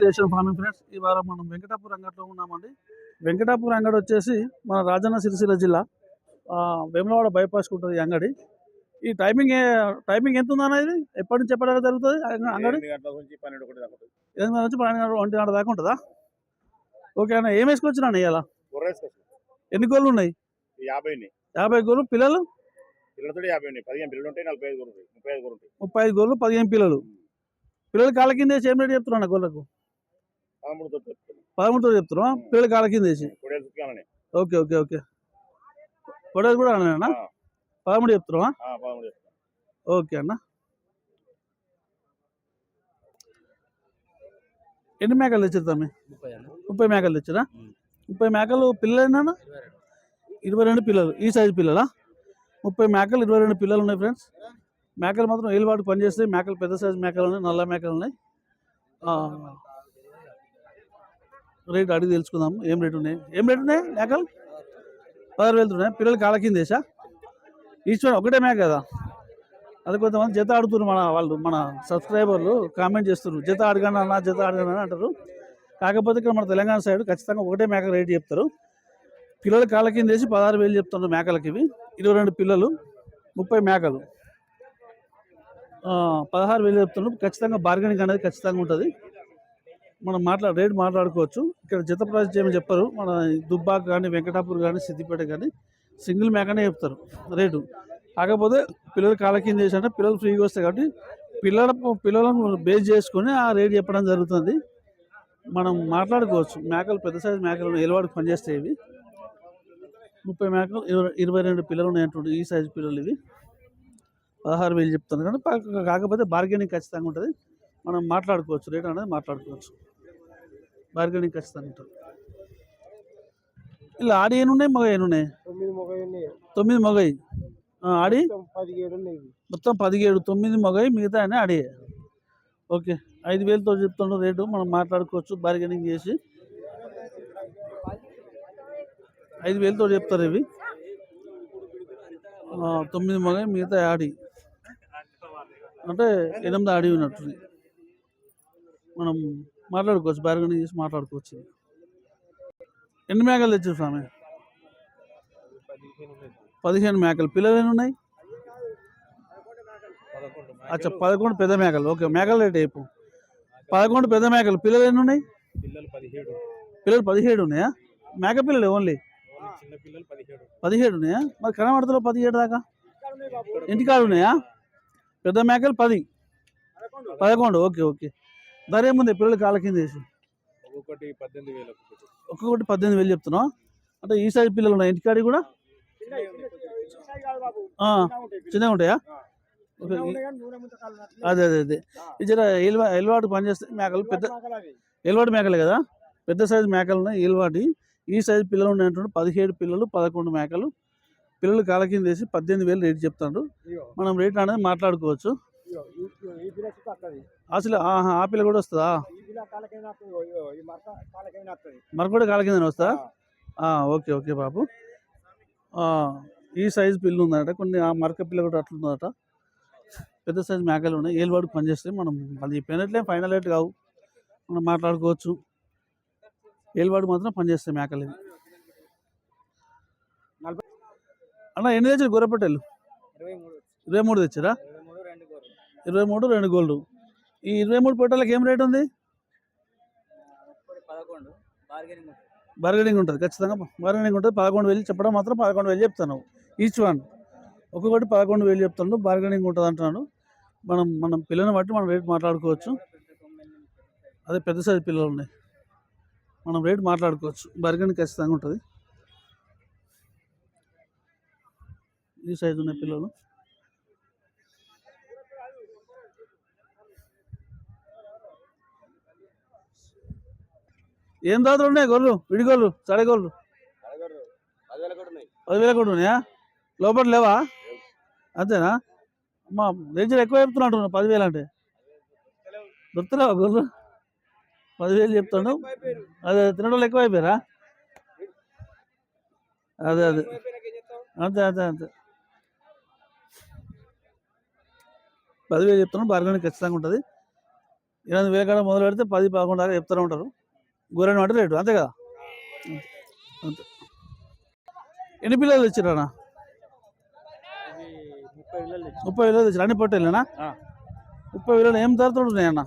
విశ్లేషణ farming friends ఈ వారం మనం వెంకటాపూర్ అంగట్లో ఉన్నామండి. వెంకటాపూర్ అంగడి వచ్చేసి మన రాజన్న సిరిసిల్ల జిల్లా వేములవాడ బైపాస్ ఉంటుంది ఈ అంగడి. ఈ టైమింగ్ టైమింగ్ ఎంత ఉందన్న ఇది? ఎప్పటి నుంచి ఎప్పటి జరుగుతుంది అంగ- అంగడి? ఎనిమిది గంటల నుంచి పన్నెండు పన్నెండు ఒంటి గంట దాకా ఉంటుందా? ఓకే అన్న ఏం వేసుకొచ్చినా. ఇవాళ. ఎన్ని గోళ్ళు ఉన్నాయి? యాభై యాభై గోళ్ళు. పిల్లలు? పిల్లలతో యాభై ఉన్నాయి. పదిహేను పిల్లలు ఉంటాయి నలభై ఐదు ముప్పై ఐదు ఉంటాయి. ముప్పై ఐదు గోళ్ళు పదిహేను పిల్లలు. పిల్లలు కాళ్ళ కింద ఏం రేటు చెప్తున్నా గోళ్ళకు? పదమూడుతో చెప్తాను పదమూడుతో చెప్తున్నా పిల్లలు కాళ్ళ కింద వేసి. Okay okay okay. పొడేది కూడా అన్న. పదమూడు చెప్తున్నావా? ఓకే అన్న. ఎన్ని మేకలు తెచ్చారు తమ్మి? ముప్పై మేకలు తెచ్చారా. ముప్పై మేకలు పిల్లలేనా ఇరవై రెండు. పిల్లలు. ఈ సైజు పిల్లలా? ముప్పై మేకలు ఇరవై రెండు పిల్లలు ఉన్నాయి ఫ్రెండ్స్. మేకలు మాత్రం ఏలువాటు పనిచేస్తాయి. మేకలు పెద్ద సైజు మేకలు ఉన్నాయి నల్ల మేకలు ఉన్నాయి. ఆ, రేట్ అడిగి తెలుసుకుందాం. ఏం రేట్ ఉన్నాయి? ఏం రేట్ ఉన్నాయి మేకలు పదహారు వేలు ఉన్నాయి. పిల్లలు కాళ్ళ కింద వేసా? ఈశ్వర్ ఒకటే మేక కదా? అది కొంతమంది జత ఆడుతున్నారు మన వాళ్ళు మన సబ్స్క్రైబర్లు. కామెంట్ చేస్తున్నారు. జత అడగండి అన్న జత అడగండి అని అంటారు. కాకపోతే ఇక్కడ మన తెలంగాణ సైడ్ ఖచ్చితంగా ఒకటే మేక రేట్ చెప్తారు. పిల్లలు కాళ్ళ కింద వేసి పదహారు వేలు చెప్తున్నారు మేకలకి ఇవి. ఇరవై రెండు పిల్లలు ముప్పై మేకలు. పదహారు వేలు చెప్తున్నారు. ఖచ్చితంగా బార్గెనింగ్ అనేది ఖచ్చితంగా ఉంటుంది. మనం మాట్లా రేట్ మాట్లాడుకోవచ్చు. ఇక్కడ జత ప్రైస్ ఏమి చెప్పరు. మన దుబ్బాక్ కానీ వెంకటాపూర్ కానీ సిద్దిపేట కానీ సింగిల్ మేకనే చెప్తారు రేటు. కాకపోతే పిల్లలు కాలకింద చేశారంటే పిల్లలు ఫ్రీగా వస్తాయి కాబట్టి పిల్లల పిల్లలను బేస్ చేసుకొని ఆ రేట్ చెప్పడం జరుగుతుంది. మనం మాట్లాడుకోవచ్చు. మేకలు పెద్ద సైజు మేకలు ఎలవాడికి పనిచేస్తాయి ఇవి. ముప్పై మేకలు ఇరవై ఇరవై రెండు పిల్లలు ఉన్నాయంటుండే ఈ సైజు పిల్లలు ఇవి. పదహారు వేలు చెప్తాను కానీ కాకపోతే బార్గెనింగ్ ఖచ్చితంగా ఉంటుంది. మనం మాట్లాడుకోవచ్చు. రేట్ అనేది మాట్లాడుకోవచ్చు. బార్గెనింగ్ ఖచ్చితంగా ఉంటుంది. ఇలా ఆడి ఏనున్నాయి మగ ఏనున్నాయి తొమ్మిది మొగ మగయి. ఆడి? మొత్తం పదిహేడు తొమ్మిది మగయి మిగతా అని ఆడి. ఓకే ఐదు వేలతో చెప్తుండ్రు రేటు మనం మాట్లాడుకోవచ్చు బార్గెనింగ్ చేసి. ఐదు వేలతో చెప్తారు ఇవి. తొమ్మిది మగయి మిగతా ఆడి. అంటే ఎనిమిది ఆడి ఉన్నట్టుంది. మనం మాట్లాడుకోవచ్చు బార్గెనింగ్ చేసి మాట్లాడుకోవచ్చు ఎన్ని మేకలు తెచ్చారు స్వామి? పదిహేను మేకలు. పిల్లలు ఎన్ని ఉన్నాయి? అచ్చా పదకొండు పెద్ద మేకలు. ఓకే మేకల రేట్ అయిపో పదకొండు పెద్ద మేకలు. పిల్లలు ఎన్ని ఉన్నాయి? పిల్లలు పదిహేడు ఉన్నాయా? మేక పిల్లలు ఓన్లీ? పదిహేడు ఉన్నాయా? మరి కనబడతలో పదిహేడు దాకా? ఇంటికాడ ఉన్నాయా? పెద్ద మేకలు పది. పదకొండు ఓకే ఓకే. ధర ఏముంది పిల్లలు కాళ్ళ కింద వేసి ఒక్కొక్కటి పద్దెనిమిది వేలు ఒక్కొక్కటి పద్దెనిమిది వేలు చెప్తున్నావు అంటే ఈ సైజ్ పిల్లలు ఉన్నాయి ఇంటికాడి కూడా చిన్నగా ఉంటాయా అదే అదే అదే ఇది జర ఎల్వా ఎల్వాటు పనిచేస్తే మేకలు పెద్ద ఎల్వాటి మేకలే కదా పెద్ద సైజు మేకలు ఉన్నాయి ఎల్వాటి ఈ సైజు పిల్లలు ఉన్నాయంటే పదిహేడు పిల్లలు పదకొండు మేకలు పిల్లలు కాళ్ళ కింద వేసి పద్దెనిమిది వేలు రేట్ చెప్తాడు మనం రేట్ అనేది మాట్లాడుకోవచ్చు అసలు ఆహా, ఆ పిల్ల కూడా వస్తుందా? మరి కూడా కాళ్ళ కింద వస్తుందా? ఆ, ఓకే ఓకే బాబు. ఈ సైజు పిల్లు ఉందట కొన్ని ఆ మరక పిల్ల కూడా అట్లుందట పెద్ద సైజు మేకలు ఉన్నాయి ఏలువాడికి పనిచేస్తే మనం అది చెప్పినట్లే ఫైనల్ రేట్ కావు. మనం మాట్లాడుకోవచ్చు. ఏలువాడు మాత్రం పనిచేస్తాయి మేకలు అన్న ఎన్ని తెచ్చారు గొర్రెపట్టెలు ఇరవై మూడు తెచ్చారా. ఇరవై మూడు రెండు గోల్డ్. ఈ ఇరవై మూడు పొట్టెలకు ఏం రేట్ ఉంది? బార్గెనింగ్ ఉంటుంది. ఖచ్చితంగా. బార్గెనింగ్ ఉంటుంది. పదకొండు వేలు చెప్పడం మాత్రం పదకొండు వేలు చెప్తాను. ఈచ్ వన్ ఒక్కొక్కటి పదకొండు వేలు చెప్తాను. బార్గెనింగ్ ఉంటుంది అంటున్నాను. మనం మనం పిల్లని బట్టి మనం రేట్ మాట్లాడుకోవచ్చు. అదే పెద్ద సైజు పిల్లలు ఉన్నాయి మనం రేట్ మాట్లాడుకోవచ్చు. బార్గెనింగ్ ఖచ్చితంగా ఉంటుంది. ఈ సైజు ఉన్నాయి పిల్లలు. ఏం దాదాపు ఉన్నాయి గొర్రెలు? విడి చడగోళ్ళు పదివేల కూడా పదివేల కూడా ఉన్నాయా? లోపల లేవా? అంతేనా? అమ్మా రేంజర్ ఎక్కువ చెప్తున్నట్టు పదివేలు అంటే. దొరుకుతున్నావా గొర్రెలు? పదివేలు చెప్తాను అదే తినడం ఎక్కువ అయిపోయారా అదే అదే. అంతే అంతే అంతే. పదివేలు చెప్తాను బార్గెనింగ్ ఖచ్చితంగా ఉంటుంది. ఎనిమిది వేల కాడ మొదలు పెడితే పది పదకొండు దాకా చెప్తూనే ఉంటారు. గొర్రెని అంటే రేటు అంతే కదా? అంతే. ఎన్ని పిల్లలు తెచ్చిరానా ముప్పై వేలు తెచ్చారు అన్ని పొట్టేళ్ళనా. ముప్పై వేలు ఏం ధరతో ఉన్నాయన్న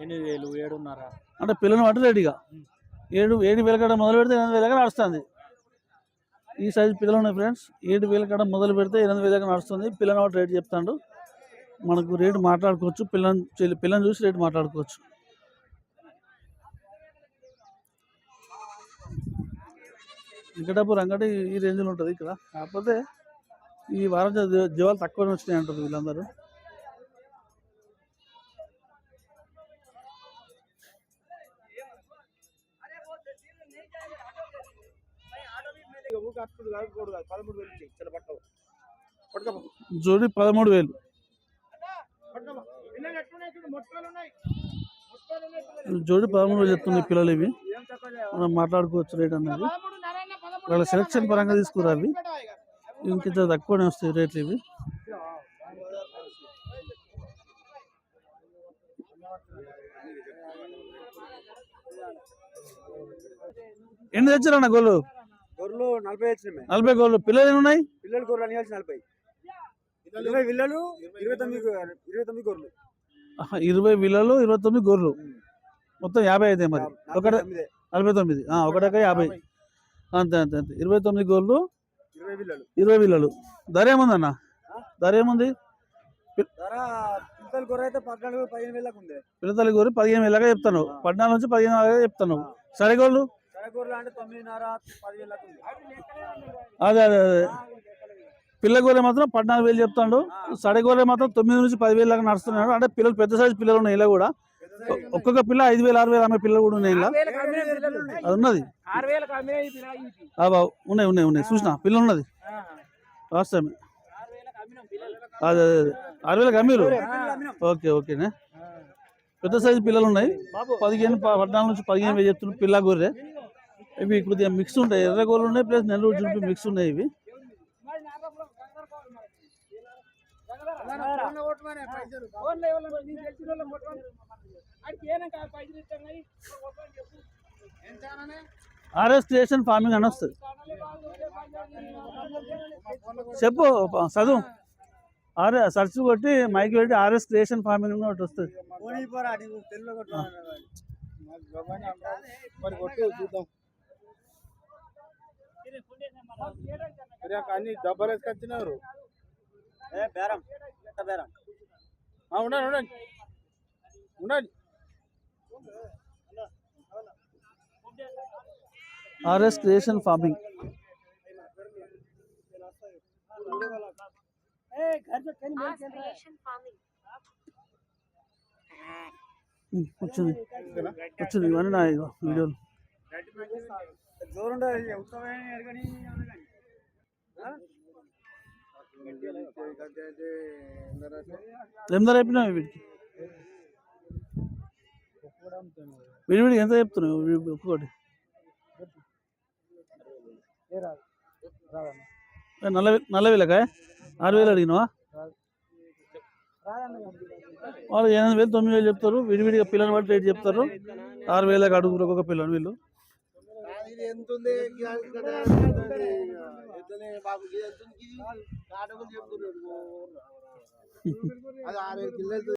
ఎనిమిది వేలు ఏడున్నర. అంటే పిల్లలు అంటే రేటుగా ఏడు ఏడు వేల కాడ మొదలు పెడితే ఎనిమిది వేల కాడ నడుస్తుంది. ఈ సైజు పిల్లలు ఉన్నాయి ఫ్రెండ్స్. ఏడు వేల కాడ మొదలు పెడితే ఎనిమిది వేల కాడ నడుస్తుంది. పిల్లని వాటి రేటు చెప్తాడు. మనకు రేటు మాట్లాడుకోవచ్చు. పిల్లని పిల్లని చూసి రేటు మాట్లాడుకోవచ్చు. వెంకటాపూర్ అంగడి ఈ రేంజ్లో ఉంటుంది ఇక్కడ. కాకపోతే ఈ వారం జీవాలు తక్కువనే వచ్చినాయి అంటారు వీళ్ళందరూ. జోడి పదమూడు వేలు. జోడి పదమూడు వేలు చెప్తున్నాయి పిల్లలు ఇవి? మనం మాట్లాడుకోవచ్చు రేట్ పదమూడు వాళ్ళ సెలక్షన్ పరంగా తీసుకురా అవి. ఇంకింత తక్కువనే వస్తాయి రేట్లు ఇవి. ఎన్ని తెచ్చారన్న గోళ్ళు? గొర్రెలు నలభై వచ్చినాయి నలభై గోళ్ళు. పిల్లలు ఎన్ని ఉన్నాయి? పిల్లలు గొర్రెలు అని కలిసి నలభై. ఇరవై పిల్లలు ఇరవై తొమ్మిది ఇరవై తొమ్మిది గొర్రెలు. ఇరవై విల్లలు ఇరవై తొమ్మిది గొర్రెలు. మొత్తం యాభై అయితే మరి. ఒకటి నలభై తొమ్మిది. ఒకటక యాభై. అంతే అంతే అంతే. ఇరవై తొమ్మిది గోళ్ళు ఇరవై విల్లలు ధర ఏముందన్న? ధర ఏముంది? పిల్లలు గొర్రె పదిహేను పిల్లతల్లి వేలగా చెప్తాను పద్నాలుగు నుంచి పదిహేను వేలగా చెప్తాను సరే ఉంది. అదే అదే అదే. పిల్ల గొర్రె మాత్రం పద్నాలుగు వేలు చెప్తాడు. సడే గొర్రె మాత్రం తొమ్మిది నుంచి పదివేలు దాకా నడుస్తున్నాడు. అంటే పిల్లలు పెద్ద సైజు పిల్లలు ఉన్నాయి ఇలా కూడా. ఒక్కొక్క పిల్ల ఐదు వేలు ఆరు వేలు అమ్మే పిల్లలు కూడా ఉన్నాయి ఇలా. అది ఉన్నది. బాబు ఉన్నాయి ఉన్నాయి ఉన్నాయి. చూసిన? పిల్ల ఉన్నది. వాస్తవమే. అదే అదే ఆరు వేలకు అమ్మీరు. ఓకే ఓకేనే. పెద్ద సైజు పిల్లలు ఉన్నాయి. పదిహేను పద్నాలుగు నుంచి పదిహేను వేలు చెప్తున్నారు పిల్ల గొర్రె ఇవి కొద్దిగా మిక్స్ ఉంటాయి. ఎర్ర గొర్రెలు ఉన్నాయి ప్లస్ నెల్లూరు జుంపి మిక్స్ ఉన్నాయి ఇవి. ఆర్ఎస్ క్రియేషన్ ఫార్మింగ్ అని వస్తుంది. చెప్పు చదువు. ఆర్ఎ సర్చ్ కొట్టి మైక్ పెట్టి ఆర్ఎస్ క్రియేషన్ ఫార్మింగ్ అని ఒకటి వస్తుంది. అన్ని డబ్బలు వేసుకొచ్చినారు. బేరం. బేరం? ఉండండి ఉండండి. ఉండండి. RS creation farming. వచ్చింది. వచ్చింది. ఇవన్నీ నా వీడియోలు. ఉత్తమైన ఎంత చెప్పినావు వీడికి? అయిపోయినావు విడివిడికి ఎంత చెప్తున్నావు? ఒక్కొక్కటి. ఏ, నల్ల వేలకా? ఆరు వేలు అడిగినావా? వాళ్ళు ఎనిమిది వేలు తొమ్మిది వేలు చెప్తారు. విడివిడిగా పిల్లలు బట్టి రేటు చెప్తారు? ఆరు వేలకు అడుగురు ఒక్కొక్క పిల్లలు వీళ్ళు. ఇది ఎంత ఉంది బాబు ఇది ఎంత ఉంది ఇది? నాటకం చెప్తున్నాడు. అది ఆరు కిలోలు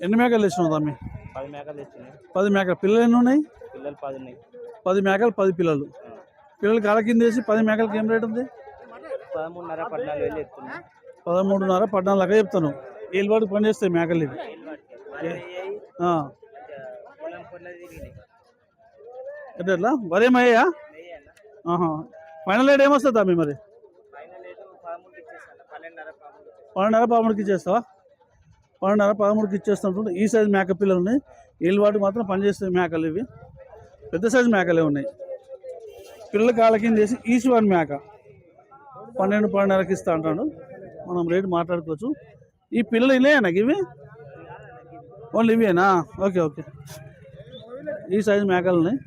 ఎన్ని మేకలు తెచ్చినావు తమ్మి? పది మేకలు తెచ్చినాయి. పది మేకలు. పిల్లలు ఎన్ని ఉన్నాయి? పిల్లలు పది ఉన్నాయి. పది మేకలు పది పిల్లలు. పిల్లలు కాల కింద వేసి పది మేకలకి ఏం రేట్ ఉంది? పదమూడున్నర పద్నాలుగు వేలు ఎత్తున్నాయి పదమూడున్నర పద్నాలుగు లెక్క చెప్తాను వీళ్ళు పాటు పని చేస్తాయి మేకలు ఇవి ఎట్లా? మరి వరేమయ్యా ఆహా. ఫైనల్ రేట్ ఏమొస్తుందా మీ మరి? పన్నెండున్నర పదమూడుకి ఇచ్చేస్తావా? పన్నెండున్నర పదమూడుకి ఇచ్చేస్తాం ఈ సైజ్ మేక పిల్లలు ఉన్నాయి. వీళ్ళు వాటికి మాత్రం పనిచేస్తాయి మేకలు ఇవి. పెద్ద సైజు మేకలే ఉన్నాయి. పిల్లల కాళ్ళ కింద వేసి వన్ మేక. పన్నెండు పన్నెండున్నరకి ఇస్తా అంటాడు. మనం రేటు మాట్లాడుకోవచ్చు. ఈ పిల్లలు ఇలేనా ఇవి? ఓన్లీ ఇవేనా? Okay okay. ఈ సైజు మేకలు ఉన్నాయి.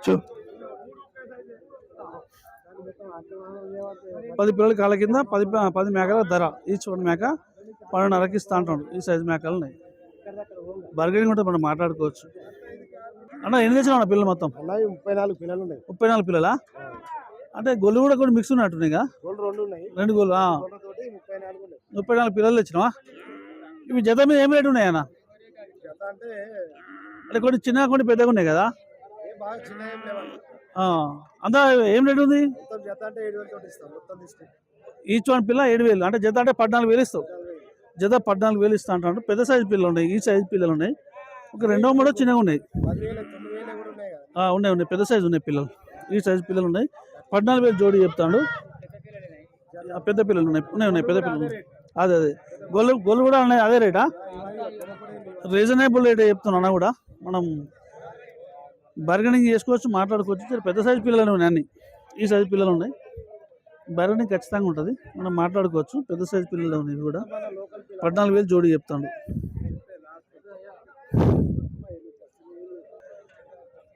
చూ. పది పిల్లల కాళ్ళ కింద పది పది మేకల ధర. ఈచ్ వన్ మేక పన్నెండున్నరకి ఇస్తా అంటాడు ఈ సైజు మేకలు ఉన్నాయి. బర్గరింగ్ ఉంటే మనం మాట్లాడుకోవచ్చు. అన్న ఎన్ని తెచ్చినా పిల్లలు మొత్తం? ముప్పై నాలుగు పిల్లలు ఉన్నాయి. ముప్పై నాలుగు పిల్లలా? అంటే గొల్లు కూడా కొన్ని మిక్స్ ఉన్నట్టున్నాయి ఇక గోల్డ్ రెండు. తోటి ముప్పై నాలుగు పిల్లలు తెచ్చినావా? ఇవి జత మీద ఏం రేటు ఉన్నాయన్న? అంటే కొన్ని చిన్నగా కొన్ని పెద్దగా ఉన్నాయి కదా? అంతా ఏం రేటు ఉంది? అంటే ఈచ్ వన్ పిల్ల ఏడు వేలు అంటే జత అంటే పద్నాలుగు వేలు ఇస్తావు. జత పద్నాలుగు వేలు ఇస్తా అంటాడు పెద్ద సైజు పిల్లలు ఉన్నాయి ఈ సైజు పిల్లలు ఉన్నాయి. ఒక రెండో మూడో చిన్నగా ఉన్నాయి. ఉన్నాయి ఉన్నాయి పెద్ద సైజు ఉన్నాయి పిల్లలు. ఈ సైజు పిల్లలు ఉన్నాయి. పద్నాలుగు వేలు జోడి చెప్తాడు. ఆ, పెద్ద పిల్లలు ఉన్నాయి. ఉన్నాయి ఉన్నాయి పెద్ద పిల్లలు. అదే అదే. గొల్లు గొల్లు కూడా ఉన్నాయి అదే రేటా రీజనబుల్ రేట్ చెప్తున్నా అన్న కూడా. మనం బర్గనింగ్ చేసుకోవచ్చు మాట్లాడుకోవచ్చు. పెద్ద సైజు పిల్లలు ఉన్నాయి అన్ని. ఈ సైజు పిల్లలు ఉన్నాయి. బర్గనింగ్ ఖచ్చితంగా ఉంటుంది. మనం మాట్లాడుకోవచ్చు. పెద్ద సైజు పిల్లలు ఉన్నాయి కూడా. పద్నాలుగు వేలు జోడి చెప్తాడు.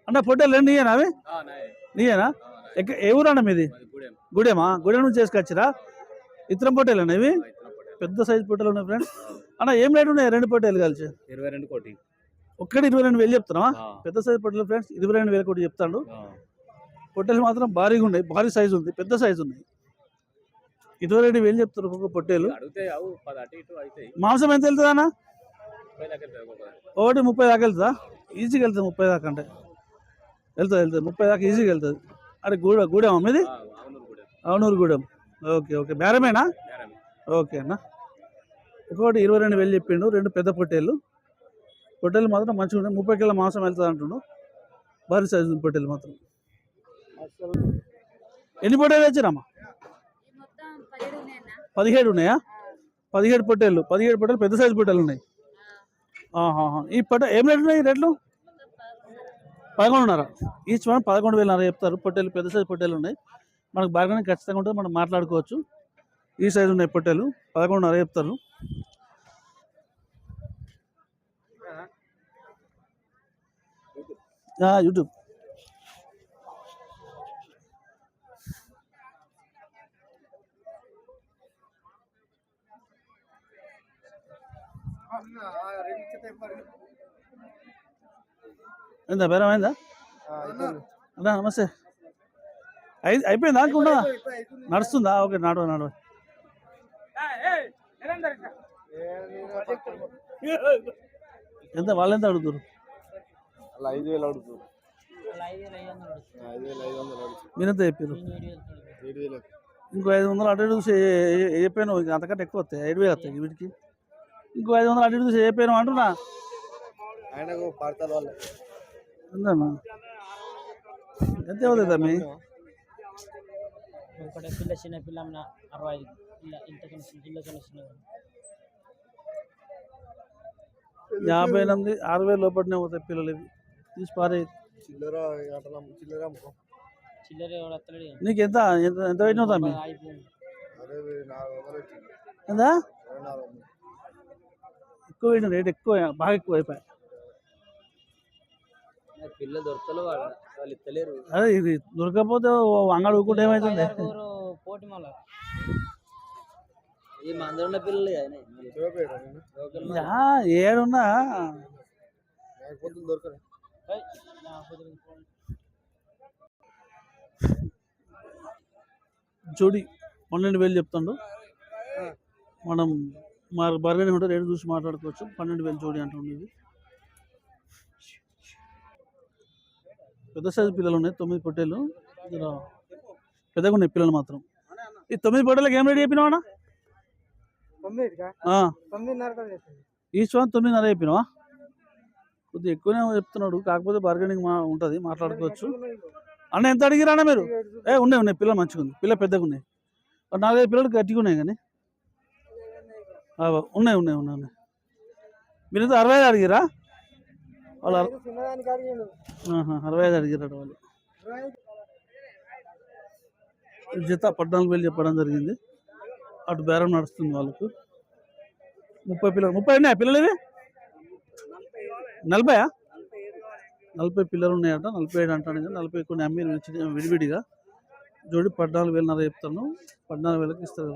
అన్న పొట్టేలు రెండు నీయేనా అవి? నీయేనా ఎక్క ఏ ఊరు అన్న మీది? గుడేమా? గుడెం నుంచి చేసుకొచ్చిరా? ఇతరం పొట్టేలేనా ఇవి? పెద్ద సైజు పొట్టేలు ఉన్నాయి ఫ్రెండ్స్ అన్న ఏం రేటు ఉన్నాయి? రెండు పొట్టేలు కలిసి. ఇరవై రెండు కోటి. ఒక్కటి ఇరవై రెండు వేలు చెప్తున్నావా? పెద్ద సైజు పొట్టేలు ఫ్రెండ్స్ ఇరవై రెండు వేలు ఒకటి చెప్తాడు. పొట్టేలు మాత్రం భారీగా ఉన్నాయి. భారీ సైజు ఉంది. పెద్ద సైజు ఉంది ఇరవై రెండు వేలు చెప్తారు ఒక్కొక్క పొట్టేలు. మాంసం ఎంత వెళ్తుందా అన్న. ఒకటి ముప్పై దాకా వెళ్తుందా? ఈజీగా వెళ్తుంది ముప్పై దాకా అంటే. వెళ్తుంది వెళ్తుంది. ముప్పై దాకా ఈజీగా వెళ్తుంది. అరే గూడ గూడెమా మీది అవునూరు కూడా గూడెం. Okay okay. బేరమేనా. ఓకే అన్న. ఒక్కొక్కటి ఇరవై రెండు వేలు చెప్పిండు. రెండు పెద్ద పొట్టేళ్ళు. పొట్టెలు మాత్రం మంచిగా ఉన్నాయి. ముప్పై కిలో మాంసం వెళ్తుంది అంటుండు. భారీ సైజు ఉంది పొట్టెలు మాత్రం. ఎన్ని పొట్టేలు తెచ్చారమ్మా? పదిహేడు ఉన్నాయా? పదిహేడు పొట్టేళ్ళు పదిహేడు పొట్టేలు పెద్ద సైజు పొట్టేలు ఉన్నాయి. ఈ పొట్ట ఏం రేట్లు ఉన్నాయి ఈ రేట్లు? పదకొండున్నర. ఈచ్ వన్ పదకొండు వేలన్నర చెప్తారు. పొట్టేలు పెద్ద సైజు పొట్టేలు ఉన్నాయి. మనకు బాగానే ఖచ్చితంగా ఉంటుంది. మనం మాట్లాడుకోవచ్చు. ఈ సైజు ఉన్నాయి పొట్టేలు. పదకొండున్నర చెప్తారు. యూట్యూబ్. ఏందా బేరం అయిందా? అన్నా నమస్తే. అయి అయిపోయిందా అనుకున్నా నడుస్తుందా? ఓకే నడవ నడవ. ఎంత వాళ్ళు ఎంత అడుగుతారు అలా ఐదు వేలు వందలు అడుగుతుంది మీరెంత చెప్పారు ఇంకో ఐదు వందలు అటు ఇటు చూసి చెప్పాను ఇంకా అంతకంటే ఎక్కువ వస్తాయి? ఐదు వేలు వస్తాయి వీటికి. ఇంకో ఐదు వందలు అటు ఇటు చూసి చెప్పాను అంటున్నా. ఆయనకు పడతారు వాళ్ళు. ఎంతమ్మా ఎంత అవుతుంది తమ్మి ఒకటే పిల్ల చిన్న పిల్ల అరవై ఐదు. పిల్ల ఇంత చిన్న చిన్న చిన్న చిన్న యాభై ఎనిమిది ఆరు వేలు లోపలనే పోతాయి పిల్లలు ఇవి. తీసి పారే. చిల్లర చిల్లర. నీకు ఎంత? ఎంత? ఎంత పెట్టినావు తమ్మి? ఎంత? ఎక్కువ పెట్టిన రేట్ ఎక్కువ బాగా ఎక్కువ అయిపోయి పిల్లలు దొరకలు వాళ్ళు ఇస్తలేరు అదే ఇది దొరకకపోతే అంగడి ఊకుంటే ఏమవుతుంది పోటీ మళ్ళా. ఈ పిల్లలు ఏడున్నా. జోడి పన్నెండు వేలు చెప్తాడు. మనం మా బర్గర్ ఉంటే రేటు చూసి మాట్లాడుకోవచ్చు. పన్నెండు వేలు జోడి అంటుంది ఇది. పెద్ద సైజు పిల్లలు ఉన్నాయి తొమ్మిది పొట్టేలు. పెద్దగా ఉన్నాయి పిల్లలు మాత్రం. ఈ తొమ్మిది పొట్టేలకు ఏం రేటు చెప్పినావా ఆ, తొమ్మిదిన్నర చెప్పినావా కొద్దిగా ఎక్కువనే చెప్తున్నాడు కాకపోతే బార్గెనింగ్ మా ఉంటుంది మాట్లాడుకోవచ్చు. అన్న ఎంత అడిగిరా అన్న మీరు? ఏ ఉన్నాయి ఉన్నాయి పిల్ల మంచిగా ఉంది పిల్ల పెద్దగా ఉన్నాయి నాలుగైదు పిల్లలు గట్టిగా ఉన్నాయి కానీ. ఉన్నాయి ఉన్నాయి ఉన్నాయి ఉన్నాయి. మీరు ఎంత అరవై ఐదు అడిగిరా వాళ్ళు అరవై ఐదు అడిగిరట వాళ్ళు. జత పద్నాలుగు వేలు చెప్పడం జరిగింది. అటు బేరం నడుస్తుంది వాళ్ళకు. ముప్పై పిల్లలు ముప్పై ఉన్నాయా పిల్లలు ఇవి నలభైయా? నలభై పిల్లలు ఉన్నాయంట. నలభై ఏడు అంటాను కదా నలభై కొన్ని అమ్మి విడివిడిగా. జోడి పద్నాలుగు వేలన్నర చెప్తాను. పద్నాలుగు వేలకు ఇస్తారు